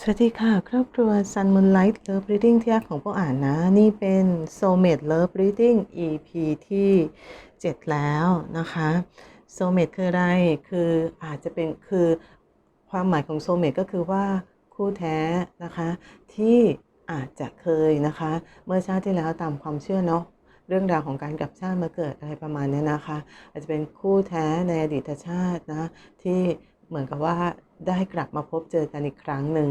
สวัสดีค่ะ ครอบครัว Sun Moonlight Love Reading ที่รักของพวกอ่านนะ นี่เป็น Soulmate Love Reading EP ที่ 7 แล้วนะคะ Soulmate คืออะไร คืออาจจะเป็นคือความหมายของ Soulmate ก็คือว่าคู่แท้นะคะ ที่อาจจะเคยนะคะ เมื่อชาติที่แล้วตามความเชื่อเนาะเรื่องราวของการกลับชาติมาเกิดอะไรประมาณนี้นะคะ อาจจะเป็นคู่แท้ในอดีตชาตินะที่เหมือนกับว่า ได้กลับมาพบเจอกันอีกครั้งหนึ่ง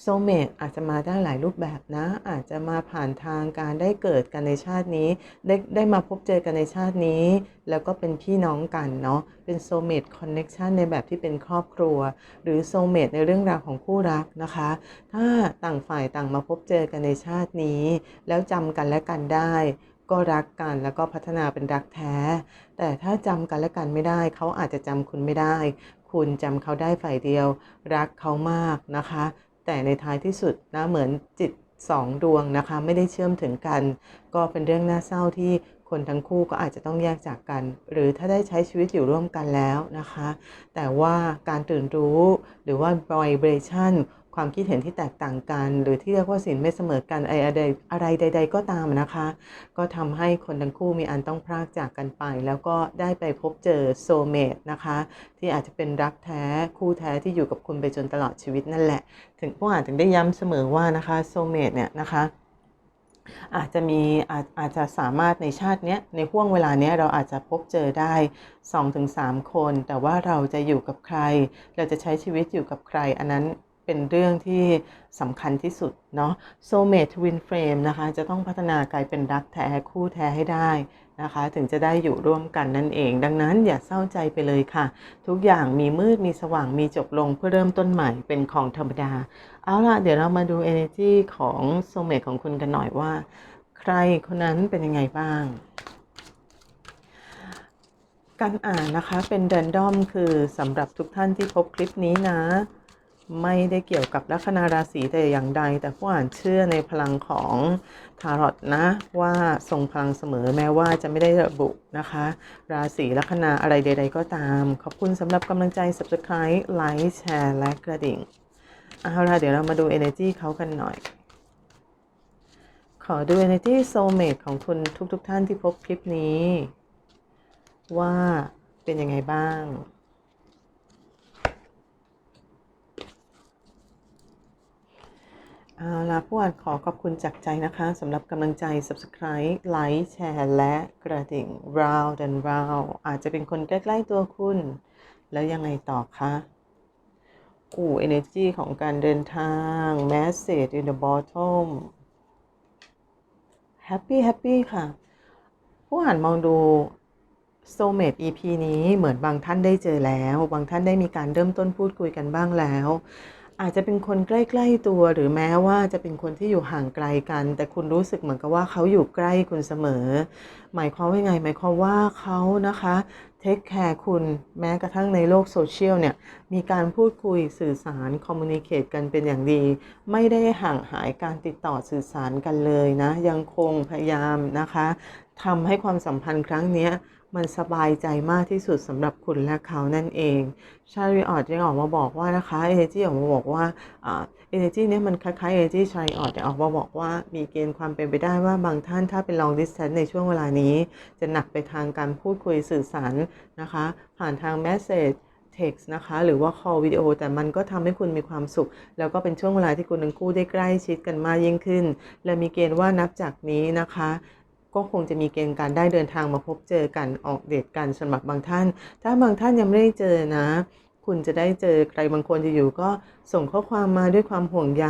โซเมตอาจจะมาได้หลายรูปแบบนะ อาจจะมาผ่านทางการได้เกิดกันในชาตินี้ ได้ได้มาพบเจอกันในชาตินี้ แล้วก็เป็นพี่น้องกันเนาะเป็นโซเมตคอนเน็กชันในแบบที่เป็นครอบครัว หรือโซเมตในเรื่องราวของคู่รักนะคะ ถ้าต่างฝ่ายต่างมาพบเจอกันในชาตินี้ แล้วจำกันและกันได้ก็รักกันแล้วก็พัฒนาเป็นรักแท้ แต่ถ้าจำกันและกันไม่ได้ เขาอาจจะจำคุณไม่ได้ คุณจำเขาได้ฝ่ายเดียว รักเขามากนะคะ แต่ในท้ายที่สุดนะเหมือนจิตสองดวงนะคะ ไม่ได้เชื่อมถึงกัน ก็เป็นเรื่องน่าเศร้าที่คนทั้งคู่ก็อาจจะต้องแยกจากกัน หรือถ้าได้ใช้ชีวิตอยู่ร่วมกันแล้วนะคะ แต่ว่าการตื่นรู้หรือว่า vibration ความคิดเห็นที่แตกต่างกัน หรือที่เรียกว่าสินไม่เสมอกันอะไรอะไรใด ๆ ก็ตามนะคะ ก็ทำให้คนทั้งคู่มีอันต้องพรากจากกันไป แล้วก็ได้ไปพบเจอโซเมตนะคะ ที่อาจจะเป็นรักแท้คู่แท้ที่อยู่กับคุณไปจนตลอดชีวิตนั่นแหละ ถึงพวกอ่านถึงได้ย้ำเสมอว่านะคะโซเมตเนี่ยนะคะอาจจะมีอาจอาจจะสามารถในชาตินี้ในห่วงเวลานี้เราอาจจะพบเจอได้ 2-3 คน แต่ว่าเราจะอยู่กับใคร เราจะใช้ชีวิตอยู่กับใคร อันนั้น เป็นเรื่องที่สำคัญที่สุดเนาะ Soulmate Twin Flame นะคะ จะต้องพัฒนากลายเป็นรักแท้คู่แท้ให้ได้นะคะ ถึงจะได้อยู่ร่วมกันนั่นเอง ดังนั้นอย่าเศร้าใจไปเลยค่ะ ทุกอย่างมีมืดมีสว่างมีจบลงเพื่อเริ่มต้นใหม่เป็นของธรรมดา เอาล่ะ เดี๋ยวเรามาดู energy ของ Soulmate ของคุณกันหน่อยว่า ใครคนนั้นเป็นยังไงบ้างการอ่านนะคะเป็น random คือสำหรับทุกท่านที่พบคลิปนี้นะ ไม่ได้เกี่ยวกับลัคนาราศีแต่อย่างใด แต่ผู้อ่านเชื่อในพลังของทารอตนะว่าทรงพลังเสมอแม้ว่าจะไม่ได้ระบุนะคะ ราศีลัคนาอะไรใด ๆ ก็ตาม ขอบคุณสำหรับกำลังใจ subscribe ไลค์แชร์และกระดิ่งเอาล่ะเดี๋ยวเรามาดู energy เขากันหน่อย ขอดู energy soulmate ของคุณทุกๆทท่านที่พบคลิปนี้ ว่าเป็นยังไงบ้าง เอาละผู้อ่านขอขอบคุณจากใจนะคะสำหรับกำลังใจ subscribe ไลค์แชร์และกระดิ่ง round and round อาจจะเป็นคนใกล้ๆตัวคุณ แล้วยังไงต่อคะอู้ energy ของการเดินทาง message in the bottom happy happy ค่ะ ผู้อ่านมองดู Soulmate EP นี้เหมือนบางท่านได้เจอแล้ว บางท่านได้มีการเริ่มต้นพูดคุยกันบ้างแล้ว อาจจะเป็นคนใกล้ๆตัว หรือแม้ว่าจะเป็นคนที่อยู่ห่างไกลกัน แต่คุณรู้สึกเหมือนกับว่าเขาอยู่ใกล้คุณเสมอ หมายความว่าไง หมายความว่าเขานะคะเทคแคร์คุณแม้กระทั่งในโลกโซเชียลเนี่ย มีการพูดคุยสื่อสารคอมมูนิเคตกันเป็นอย่างดี ไม่ได้ห่างหายการติดต่อสื่อสารกันเลยนะ ยังคงพยายามนะคะทำให้ความสัมพันธ์ครั้งนี้ มันสบายใจมากที่สุดสำหรับคุณและเขานั่นเอง ชาริออดยังออกมาบอกว่านะคะเอเนจีออกมาบอกว่าเอเนจีเนี้ยมันคล้ายๆเอเนจีชาริออดออกมาบอกว่ามีเกณฑ์ความเป็นไปได้ว่าบางท่านถ้าเป็น long distance ในช่วงเวลานี้ จะหนักไปทางการพูดคุยสื่อสารนะคะ ผ่านทาง message text นะคะหรือว่า call วิดีโอแต่มันก็ทำให้คุณมีความสุข แล้วก็เป็นช่วงเวลาที่คุณทั้งคู่ได้ใกล้ชิดกันมากยิ่งขึ้น และมีเกณฑ์ว่านับจากนี้นะคะ ก็คงจะมีเกณฑ์การได้เดินทางมาพบเจอกันออกเดทกันสำหรับบางท่าน ถ้าบางท่านยังไม่ได้เจอนะ คุณจะได้เจอใครบางคนจะอยู่ก็ส่งข้อความมาด้วยความห่วงใย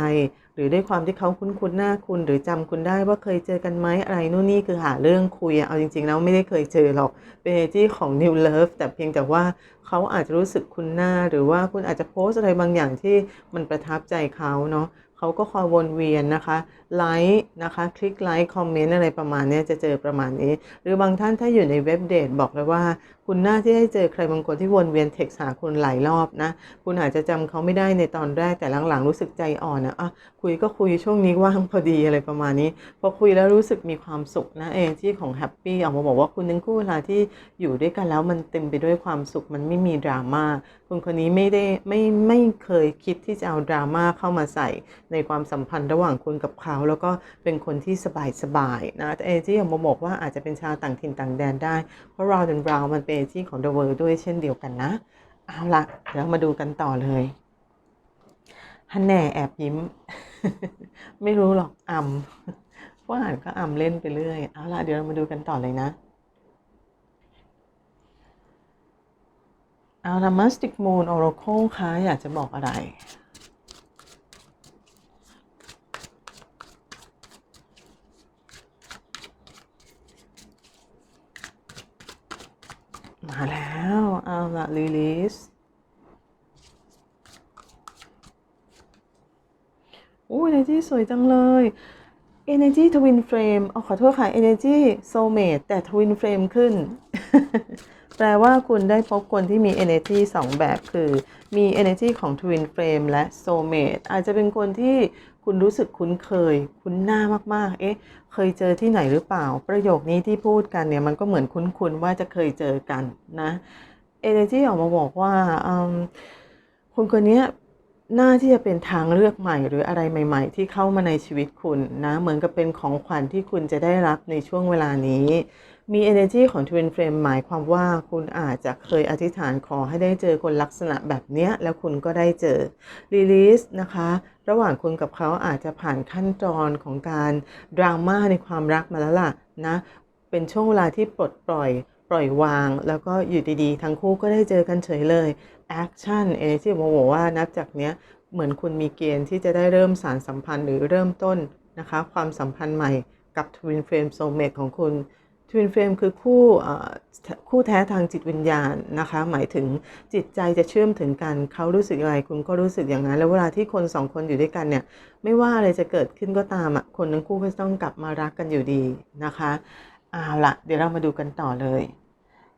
หรือด้วยความที่เขาคุ้นคุ้นหน้าคุณ หรือจำคุณได้ว่าเคยเจอกันไหมอะไรนู่นนี่คือหาเรื่องคุยเอาจริงๆแล้วไม่ได้เคยเจอหรอกเป็นเอที่ของ New Love แต่เพียงแต่ว่าเขาอาจจะรู้สึกคุณหน้า หรือว่าคุณอาจจะโพสอะไรบางอย่างที่มันประทับใจเขาเนาะเขาก็คอยวนเวียนนะคะไลค์นะคะ คลิกไลค์คอมเมนต์อะไรประมาณนี้จะเจอประมาณนี้ หรือบางท่านถ้าอยู่ในเว็บเดทบอกเลยว่า คุณน่าที่ได้เจอใครบางคนที่วนเวียนเท็กซ์หาคุณหลายรอบนะ คุณอาจจะจำเขาไม่ได้ในตอนแรกแต่หลังๆ รู้สึกใจอ่อนนะอะคุยก็คุยช่วงนี้ว่างพอดีอะไรประมาณนี้ พอคุยแล้วรู้สึกมีความสุขนะเองที่ของแฮปปี้ออกมาบอกว่าคุณทั้งคู่เวลาที่อยู่ด้วยกันแล้วมันเต็มไปด้วยความสุขมันไม่มีดราม่าคุณคนนี้ไม่ได้ไม่ไม่เคยคิดที่จะเอาดราม่าเข้ามาใส่ในความสัมพันธ์ระหว่างคุณกับเขาแล้วก็เป็นคนที่สบายสบายๆนะแต่เอที่ออกมาบอกว่าอาจจะเป็นชาวต่างถิ่นต่างแดนได้ เพราะ round and round มันเป็นที่ของ the world ด้วยเช่นเดียวกันนะ เอาละเดี๋ยวมาดูกันต่อเลยฮันแน่แอบยิ้ม ไม่รู้หรอกอำว่าอ่านก็อำเล่นไปเรื่อยเอาละเดี๋ยวเรามาดูกันต่อเลยนะเอาละมัสติกมูนออร์โคคะอยากจะบอกอะไร มาแล้ว เอาละลิลิสโอ้ย energy ส วยจังเลย energy twin flame เอาขอโทษค่ะ energy soulmate แต่ twin flame ขึ้น แปลว่าคุณได้พบคนที่มี energy 2 แบบคือมี energy ของ twin flame และ soulmate อาจจะเป็นคนที่คุณรู้สึกคุ้นเคย คุ้นหน้ามาก ๆ เอ๊ะ เคยเจอที่ไหนหรือเปล่า ประโยคนี้ที่พูดกันเนี่ย มันก็เหมือนคุ้นๆว่าจะเคยเจอกันนะ energy ออกมาบอกว่า คนคนนี้ น่าที่จะเป็นทางเลือกใหม่หรืออะไรใหม่ ๆ ที่เข้ามาในชีวิตคุณนะ เหมือนกับเป็นของขวัญที่คุณจะได้รับในช่วงเวลานี้ มี energy ของ Twin Flame หมายความว่าคุณอาจจะเคยอธิษฐานขอให้ได้เจอคนลักษณะแบบเนี้ยแล้วคุณก็ได้เจอ Release นะคะ ระหว่างคุณกับเขาอาจจะผ่านขั้นตอนของการดราม่าในความรักมาแล้วล่ะนะ เป็นช่วงเวลาที่ปลดปล่อย ปล่อยวาง แล้วก็อยู่ดีๆ ทั้งคู่ก็ได้เจอกันเฉยเลย Action Energy โมบอกว่านับจากเนี้ยเหมือนคุณมีเกณฑ์ที่จะได้เริ่มสารสัมพันธ์หรือเริ่มต้นนะคะ ความสัมพันธ์ใหม่กับ Twin Flame Soulmate ของคุณ Twin Flame คือคู่คู่แท้ทางจิตวิญญาณนะคะ หมายถึงจิตใจจะเชื่อมถึงกันเขารู้สึกอะไรคุณก็รู้สึกอย่างนั้น แล้วเวลาที่คนสองคนอยู่ด้วยกันเนี่ย ไม่ว่าอะไรจะเกิดขึ้นก็ตามอะคนทั้งคู่ก็ต้องกลับมารักกันอยู่ดีนะคะ เอาละเดี๋ยวเรามาดูกันต่อเลย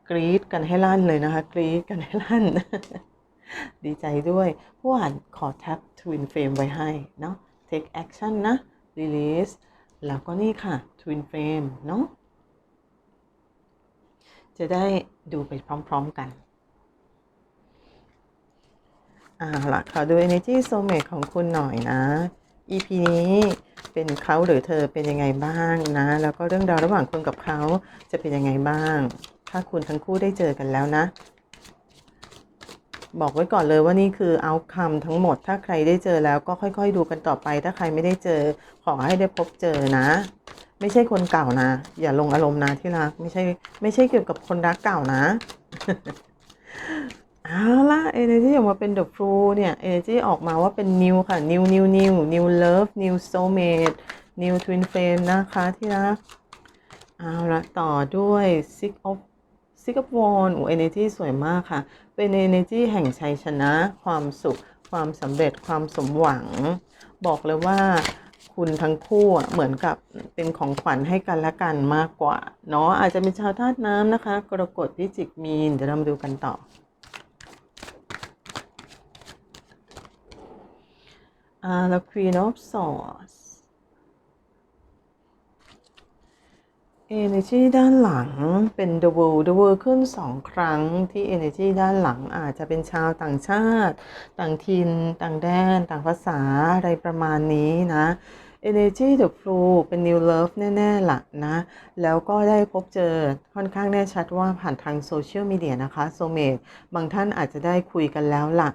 กรี๊ดกันให้ลั่นเลยนะคะ กรี๊ดกันให้ลั่น ดีใจด้วยผู้อ่านขอแท็บ Twin Flame ไว้ให้เนาะ Take action นะ Release แล้วก็นี่ค่ะ Twin Flame เนาะ จะได้ดูไปพร้อมๆกันอ่าล่ะขอดู Energy Soulmate ของคุณหน่อยนะ EP นี้เป็นเขาหรือเธอเป็นยังไงบ้างนะ แล้วก็เรื่องราวระหว่างคุณกับเขาจะเป็นยังไงบ้าง ถ้าคุณทั้งคู่ได้เจอกันแล้วนะ บอกไว้ก่อนเลยว่านี่คือ outcome ทั้งหมด ถ้าใครได้เจอแล้วก็ค่อยๆ ดูกันต่อไป ถ้าใครไม่ได้เจอ ขอให้ได้พบเจอนะ ไม่ใช่คนเก่านะ อย่าลงอารมณ์นะที่รัก ไม่ใช่ ไม่ใช่เกี่ยวกับคนรักเก่านะ เอาละ energy ออกมาเป็น the flu เนี่ย energy ออกมาว่าเป็น new ค่ะ new new new new love new soulmate new twin flame นะคะที่รักเอาละต่อด้วย six of six of wands โอ้ energy สวยมากค่ะ เป็น energy แห่งชัยชนะ ความสุข ความสำเร็จความสมหวัง บอกเลยว่าคุณทั้งคู่เหมือนกับเป็นของขวัญให้กันและกันมากกว่าเนาะอาจจะเป็นชาวธาตุน้ำนะคะ กรกฎพิจิกมีนเดี๋ยวเรามาดูกันต่อ อ่า แล้ว Queen of Swords Energy ด้านหลังเป็น The World The World ขึ้นสองครั้งที่ Energy ด้านหลังอาจจะเป็นชาวต่างชาติ ต่างถิ่นต่างแดน ต่างภาษาอะไรประมาณนี้นะ Energy The Flu เป็น New Love แน่ ๆละนะ แล้วก็ได้พบเจอค่อนข้างแน่ชัดว่าผ่านทางโซเชียลมีเดียนะคะโซเมตบางท่านอาจจะได้คุยกันแล้วล่ะ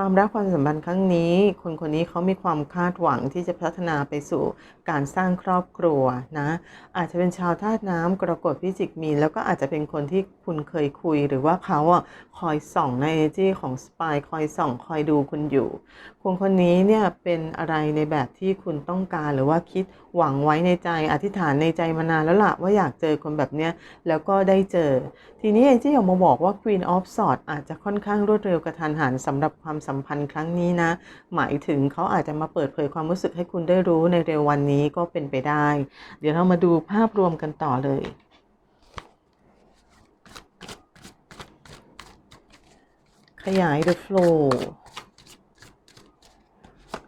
ความรักความสัมพันธ์ครั้งนี้ คนคนนี้เขามีความคาดหวังที่จะพัฒนาไปสู่การสร้างครอบครัวนะ อาจจะเป็นชาวธาตุน้ำกรกฎพิจิกมี แล้วก็อาจจะเป็นคนที่คุณเคยคุย หรือว่าเขาอะคอยส่องใน energy ของสปายคอยส่อง คอยดูคุณอยู่ คนคนนี้เนี่ยเป็นอะไรในแบบที่คุณต้องการหรือว่าคิดหวังไว้ในใจอธิษฐานในใจมานานแล้วล่ะว่าอยากเจอคนแบบเนี้ยแล้วก็ได้เจอ ทีนี้เองที่ออกมาบอกว่า Queen of Swords อาจจะค่อนข้างรวดเร็วกระทันหันสำหรับความสัมพันธ์ครั้งนี้นะ หมายถึงเขาอาจจะมาเปิดเผยความรู้สึกให้คุณได้รู้ในเร็ววันนี้ก็เป็นไปได้ เดี๋ยวเรามาดูภาพรวมกันต่อเลยขยาย the flow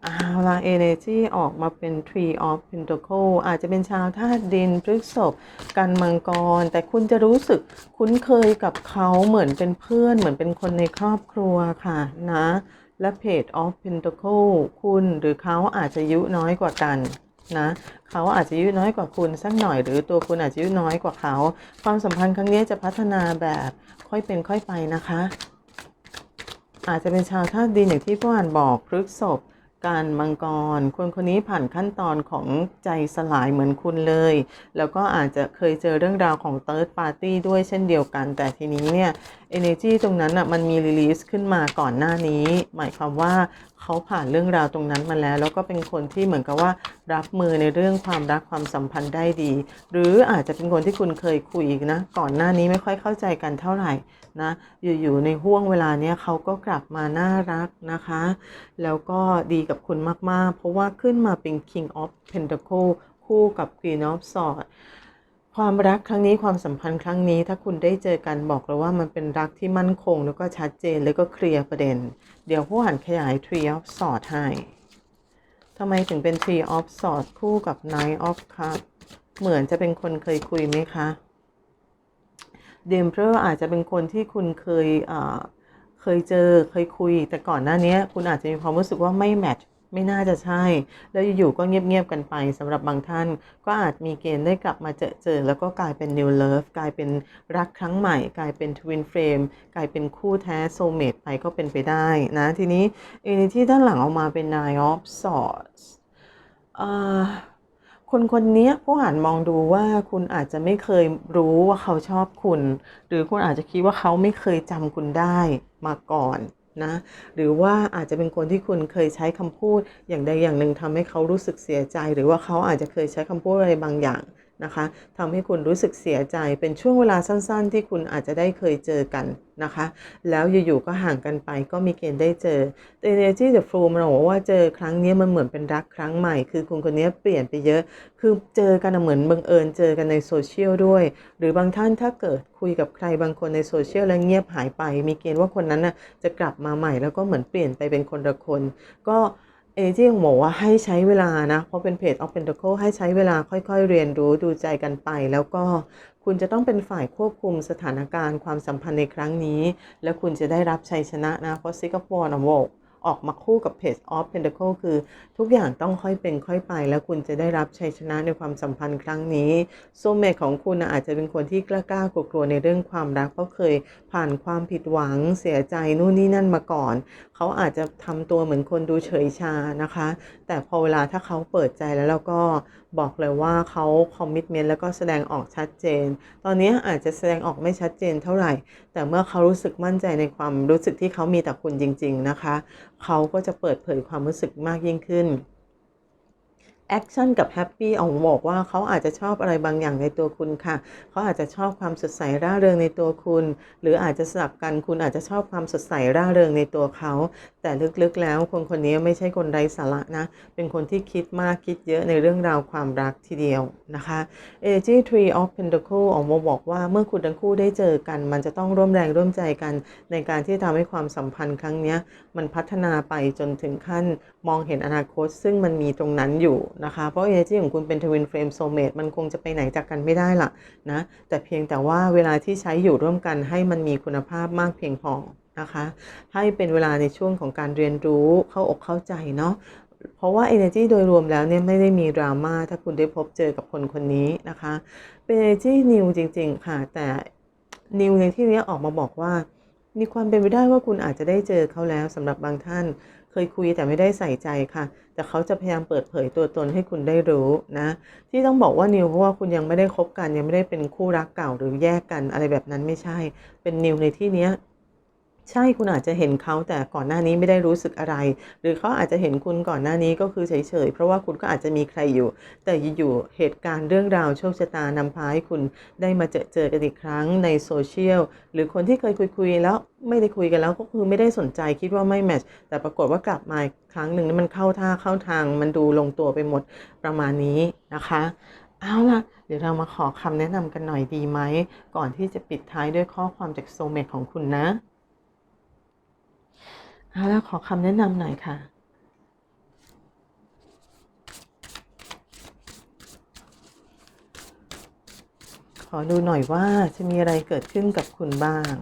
เอาละ energy ออกมาเป็น tree of pentacle อาจจะเป็นชาวธาตุดินพฤกษภกันมังกร แต่คุณจะรู้สึกคุ้นเคยกับเขาเหมือนเป็นเพื่อน เหมือนเป็นคนในครอบครัวค่ะนะ และ page of pentacle คุณหรือเขาอาจจะอายุน้อยกว่ากันนะเขาอาจจะอายุน้อยกว่าคุณสักหน่อย หรือตัวคุณอาจจะอายุน้อยกว่าเขา ความสัมพันธ์ครั้งนี้จะพัฒนาแบบค่อยเป็นค่อยไปนะคะ อาจจะเป็นชาวธาตุดินอย่างที่พ่ออ่านบอกพฤกษบ การมังกร คนคนนี้ผ่านขั้นตอนของใจสลายเหมือนคุณเลย แล้วก็อาจจะเคยเจอเรื่องราวของเติร์ดปาร์ตี้ด้วยเช่นเดียวกัน แต่ทีนี้เนี่ย energy ตรงนั้นอะมันมี release ขึ้นมาก่อนหน้านี้ หมายความว่าเขาผ่านเรื่องราวตรงนั้นมาแล้ว แล้วก็เป็นคนที่เหมือนกับว่ารับมือในเรื่องความรักความสัมพันธ์ได้ดี หรืออาจจะเป็นคนที่คุณเคยคุยนะ ก่อนหน้านี้ไม่ค่อยเข้าใจกันเท่าไหร่นะอยู่ๆในห่วงเวลาเนี้ยเขาก็กลับมาน่ารักนะคะ แล้วก็ดีกับคุณมากๆ เพราะว่าขึ้นมาเป็น King of Pentacle คู่กับ Queen of Swords ความรักครั้งนี้ความสัมพันธ์ครั้งนี้ถ้าคุณได้เจอกันบอกเลยว่ามันเป็นรักที่มั่นคง แล้วก็ชัดเจนแล้วก็เคลียร์ประเด็น เดี๋ยวผู้อ่านขยาย Tree of Swords ให้ทำไมถึงเป็น Tree of Swords คู่กับ Knight of Cups เหมือนจะเป็นคนเคยคุยไหมคะเดมเพอร์อาจจะเป็นคนที่คุณเคยเอ่อเคยเจอเคยคุย แต่ก่อนหน้านี้คุณอาจจะมีความรู้สึกว่าไม่แมทช์ ไม่น่าจะใช่ แล้วอยู่ๆก็เงียบๆกันไปสำหรับบางท่าน ก็อาจมีเกณฑ์ได้กลับมาเจอเจอแล้วก็กลายเป็น new love กลายเป็นรักครั้งใหม่ กลายเป็น twin flame กลายเป็นคู่แท้ soulmate ไปก็เป็นไปได้นะ ทีนี้ energy ด้านหลังออกมาเป็น nine of swords อ่าคนคนนี้ผู้อ่านมองดูว่าคุณอาจจะไม่เคยรู้ว่าเขาชอบคุณ หรือคุณอาจจะคิดว่าเขาไม่เคยจำคุณได้มาก่อน นะหรือว่าอาจจะเป็นคนที่คุณเคยใช้คำพูดอย่างใดอย่างหนึ่งทำให้เขารู้สึกเสียใจ หรือว่าเขาอาจจะเคยใช้คำพูดอะไรบางอย่าง นะคะทำให้คุณรู้สึกเสียใจเป็นช่วงเวลาสั้นๆ ที่คุณอาจจะได้เคยเจอกันนะคะ แล้วอยู่ๆก็ห่างกันไปก็มีเกณฑ์ได้เจอแต่ energy the flow มันบอกว่าเจอครั้งนี้มันเหมือนเป็นรักครั้งใหม่ คือคุณคนนี้เปลี่ยนไปเยอะ คือเจอกันเหมือนบังเอิญเจอกันในโซเชียลด้วย หรือบางท่านถ้าเกิดคุยกับใครบางคนในโซเชียลแล้วเงียบหายไป มีเกณฑ์ว่าคนนั้นน่ะจะกลับมาใหม่แล้วก็เหมือนเปลี่ยนไปเป็นคนละคน ก็ เอจี้ของหมอว่าให้ใช้เวลานะ เพราะเป็นเพจ of Pentacle ให้ใช้เวลาค่อยๆ เรียนรู้ดูใจกันไป แล้วก็คุณจะต้องเป็นฝ่ายควบคุมสถานการณ์ความสัมพันธ์ในครั้งนี้ และคุณจะได้รับชัยชนะนะเพราะซิกาปร์นะบอก ออกมาคู่กับเพจ of Pentacle คือ ทุกอย่างต้องค่อยเป็นค่อยไป แล้วคุณจะได้รับชัยชนะในความสัมพันธ์ครั้งนี้โซเมทของคุณอาจจะเป็นคนที่กล้ากล้ากลัวในเรื่องความรักเพราะเคยผ่านความผิดหวังเสียใจนู่นนี่นั่นมาก่อน เขาอาจจะทำตัวเหมือนคนดูเฉยชานะคะ แต่พอเวลาถ้าเขาเปิดใจแล้วเราก็บอกเลยว่าเขาคอมมิชเมนต์แล้วก็แสดงออกชัดเจน ตอนนี้อาจจะแสดงออกไม่ชัดเจนเท่าไหร่ แต่เมื่อเขารู้สึกมั่นใจในความรู้สึกที่เขามีต่อคุณจริง ๆ นะคะ เขาก็จะเปิดเผยความรู้สึกมากยิ่งขึ้น แอคชั่นกับแฮปปี้ออกบอกว่าเขาอาจจะชอบอะไรบางอย่างในตัวคุณค่ะ เขาอาจจะชอบความสดใสร่าเริงในตัวคุณ หรืออาจจะสลับกันคุณอาจจะชอบความสดใสร่าเริงในตัวเขา แต่ลึกๆแล้วคนคนนี้ไม่ใช่คนไร้สาระนะ เป็นคนที่คิดมากคิดเยอะในเรื่องราวความรักทีเดียวนะคะ Energy Tree of Pentacle ออกมาบอกว่าเมื่อคุณทั้งคู่ได้เจอกัน มันจะต้องร่วมแรงร่วมใจกัน ในการที่ทำให้ความสัมพันธ์ครั้งนี้มันพัฒนาไปจนถึงขั้นมองเห็นอนาคตซึ่งมันมีตรงนั้นอยู่นะคะ เพราะ Energy ของคุณเป็น Twin Flame Soulmate มันคงจะไปไหนจากกันไม่ได้ล่ะนะ แต่เพียงแต่ว่าเวลาที่ใช้อยู่ร่วมกันให้มันมีคุณภาพมากเพียงพอนะคะ ให้เป็นเวลาในช่วงของการเรียนรู้เข้าอกเข้าใจเนาะเพราะว่า energy โดยรวมแล้วเนี่ยไม่ได้มีดราม่าถ้าคุณได้พบเจอกับคนคนนี้นะคะ เป็น energy new จริง ๆ ค่ะ แต่ new ในที่นี้ออกมาบอกว่า มีความเป็นไปได้ว่าคุณอาจจะได้เจอเขาแล้วสำหรับบางท่าน เคยคุยแต่ไม่ได้ใส่ใจค่ะ แต่เขาจะพยายามเปิดเผยตัวตนให้คุณได้รู้นะ ที่ต้องบอกว่านิวเพราะว่าคุณยังไม่ได้คบกันยังไม่ได้เป็นคู่รักเก่าหรือแยกกันอะไรแบบนั้นไม่ใช่ เป็นนิวในที่เนี้ย ใช่คุณอาจจะเห็นเขาแต่ก่อนหน้านี้ไม่ได้รู้สึกอะไร หรือเขาอาจจะเห็นคุณก่อนหน้านี้ก็คือเฉยๆเพราะว่าคุณก็อาจจะมีใครอยู่ แต่อยู่ๆเหตุการณ์เรื่องราวโชคชะตานำพาให้คุณได้มาเจอเจอกันอีกครั้งในโซเชียลหรือคนที่เคยคุยๆแล้วไม่ได้คุยกันแล้วก็คือไม่ได้สนใจคิดว่าไม่แมทช์แต่ปรากฏว่ากลับมาครั้งหนึ่งมันเข้าท่าเข้าทางมันดูลงตัวไปหมดประมาณนี้นะคะเอาล่ะ เดี๋ยวเรามาขอคำแนะนำกันหน่อยดีไหม ก่อนที่จะปิดท้ายด้วยข้อความจากโซเมตของคุณนะ แล้วขอคำแนะนำหน่อยค่ะ ขอดูหน่อยว่าจะมีอะไรเกิดขึ้นกับคุณบ้าง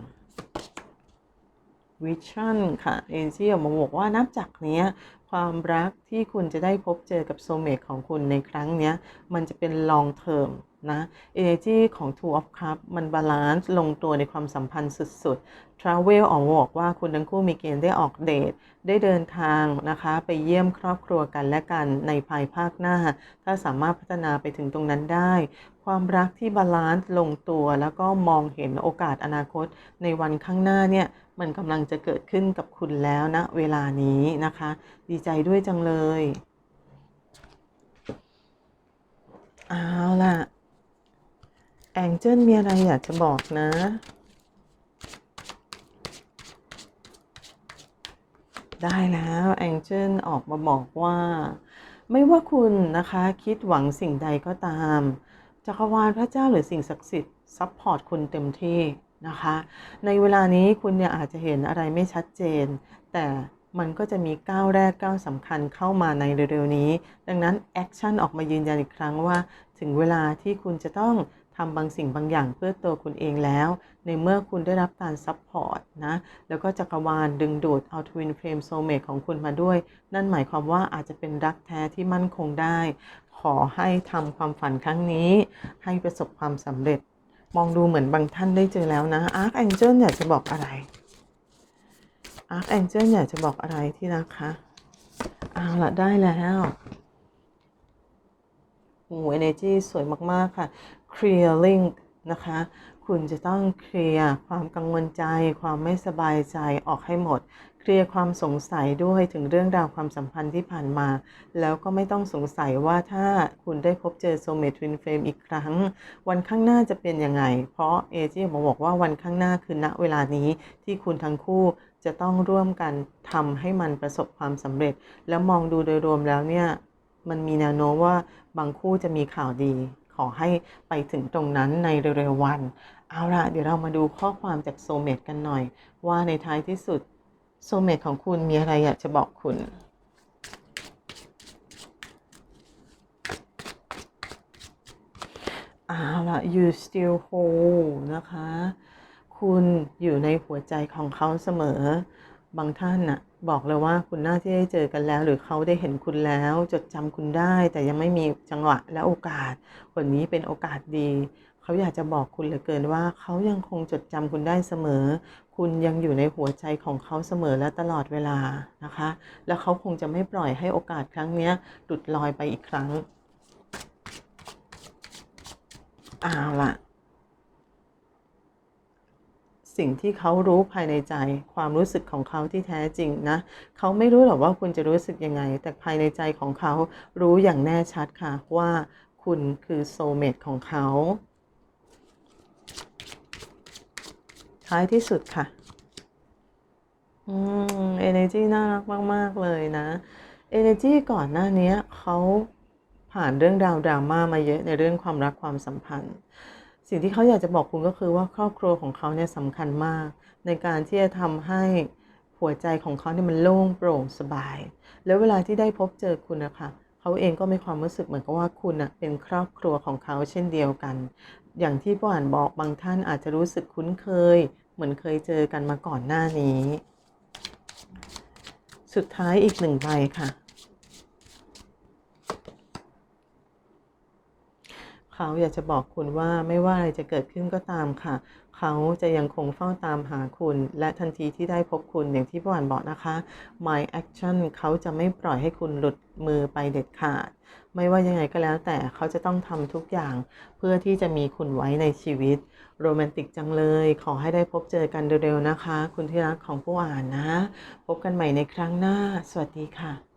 วิชั่นค่ะเอเชียมาบอกว่านับจากเนี้ย ความรักที่คุณจะได้พบเจอกับโซเมตของคุณในครั้งนี้มันจะเป็น long term นะ energy ของ two of cup มันบาลานซ์ลงตัวในความสัมพันธ์สุดๆ travel ออกบอกว่าคุณทั้งคู่มีเกณฑ์ได้ออกเดท ได้เดินทางนะคะ ไปเยี่ยมครอบครัวกันและกันในภายภาคหน้า ถ้าสามารถพัฒนาไปถึงตรงนั้นได้ ความรักที่บาลานซ์ลงตัว แล้วก็มองเห็นโอกาสอนาคตในวันข้างหน้าเนี่ยมันกำลังจะเกิดขึ้นกับคุณแล้วนะเวลานี้นะคะ ดีใจด้วยจังเลยเอาล่ะแองเจิลมีอะไรอยากจะบอกนะได้แล้วแองเจิลออกมาบอกว่า ไม่ว่าคุณนะคะคิดหวังสิ่งใดก็ตาม จักรวาลพระเจ้าหรือสิ่งศักดิ์สิทธิ์ซัพพอร์ตคุณเต็มที่นะคะ ในเวลานี้คุณเนี่ยอาจจะเห็นอะไรไม่ชัดเจน แต่มันก็จะมีก้าวแรกก้าวสำคัญเข้ามาในเร็วๆนี้ ดังนั้นแอคชั่นออกมายืนยันอีกครั้งว่า ถึงเวลาที่คุณจะต้อง ทำบางสิ่งบางอย่างเพื่อตัวคุณเองแล้ว ในเมื่อคุณได้รับการซัพพอร์ตนะแล้วก็จักรวาลดึงดูดเอาทวินเฟรมโซเมตของคุณมาด้วย นั่นหมายความว่าอาจจะเป็นรักแท้ที่มั่นคงได้ ขอให้ทำความฝันครั้งนี้ ให้ประสบความสำเร็จ มองดูเหมือนบางท่านได้เจอแล้วนะอาร์คแองเจิลอยากจะบอกอะไรอาร์คแองเจิลอยากจะบอกอะไรที่นะคะเอาละได้แล้วโอ้ energy สวยมาก ๆ ค่ะ clearing นะคะ คุณจะต้องเคลียร์ความกังวลใจ ความไม่สบายใจออกให้หมด เคลียร์ความสงสัยด้วยถึงเรื่องราวความสัมพันธ์ที่ผ่านมา แล้วก็ไม่ต้องสงสัยว่าถ้าคุณได้พบเจอโซเมทวินเฟรมอีกครั้ง วันข้างหน้าจะเป็นยังไง เพราะเอเจียมาบอกว่าวันข้างหน้าคือณเวลานี้ที่คุณทั้งคู่จะต้องร่วมกันทำให้มันประสบความสำเร็จ แล้วมองดูโดยรวมแล้วเนี่ยมันมีแนวโน้มว่าบางคู่จะมีข่าวดี ขอให้ไปถึงตรงนั้นในเร็วๆวัน เอาละเดี๋ยวเรามาดูข้อความจากโซเมตกันหน่อย ว่าในท้ายที่สุดโซเมตของคุณมีอะไรอยากจะบอกคุณเอาละ you still hold นะคะ คุณอยู่ในหัวใจของเขาเสมอ บางท่านน่ะบอกเลยว่าคุณน่าที่ได้เจอกันแล้ว หรือเขาได้เห็นคุณแล้ว จดจำคุณได้ แต่ยังไม่มีจังหวะและโอกาสวันนี้เป็นโอกาสดีเขาอยากจะบอกคุณเหลือเกินว่าเขายังคงจดจำคุณได้เสมอ คุณยังอยู่ในหัวใจของเขาเสมอและตลอดเวลานะคะ แล้วเขาคงจะไม่ปล่อยให้โอกาสครั้งนี้หลุดลอยไปอีกครั้งเอาล่ะ สิ่งที่เขารู้ภายในใจ ความรู้สึกของเขาที่แท้จริงนะ เขาไม่รู้หรอกว่าคุณจะรู้สึกยังไง แต่ภายในใจของเขารู้อย่างแน่ชัดค่ะว่าคุณคือโซเมตของเขา ท้ายที่สุดค่ะ อืม energy น่ารักมาก ๆ เลยนะ energy ก่อนหน้านี้เขาผ่านเรื่องราวดราม่ามาเยอะในเรื่องความรักความสัมพันธ์ สิ่งที่เขาอยากจะบอกคุณก็คือว่าครอบครัวของเขาเนี่ยสำคัญมาก ในการที่จะทำให้หัวใจของเขาเนี่ยมันโล่งโปร่งสบาย แล้วเวลาที่ได้พบเจอคุณนะคะเขาเองก็มีความรู้สึกเหมือนกับว่าคุณนะเป็นครอบครัวของเขาเช่นเดียวกัน อย่างที่ป้าอ่านบอกบางท่านอาจจะรู้สึกคุ้นเคย เหมือนเคยเจอกันมาก่อนหน้านี้ สุดท้ายอีกหนึ่งใบค่ะ เขาอยากจะบอกคุณว่าไม่ว่าอะไรจะเกิดขึ้นก็ตามค่ะ เขาจะยังคงเฝ้าตามหาคุณ และทันทีที่ได้พบคุณอย่างที่พ่ออ่านบอกนะคะ my action เขาจะไม่ปล่อยให้คุณหลุดมือไปเด็ดขาด ไม่ว่ายังไงก็แล้วแต่เขาจะต้องทำทุกอย่าง เพื่อที่จะมีคุณไว้ในชีวิตโรแมนติกจังเลย ขอให้ได้พบเจอกันเร็วๆนะคะ คุณที่รักของผู้อ่านนะ พบกันใหม่ในครั้งหน้า สวัสดีค่ะ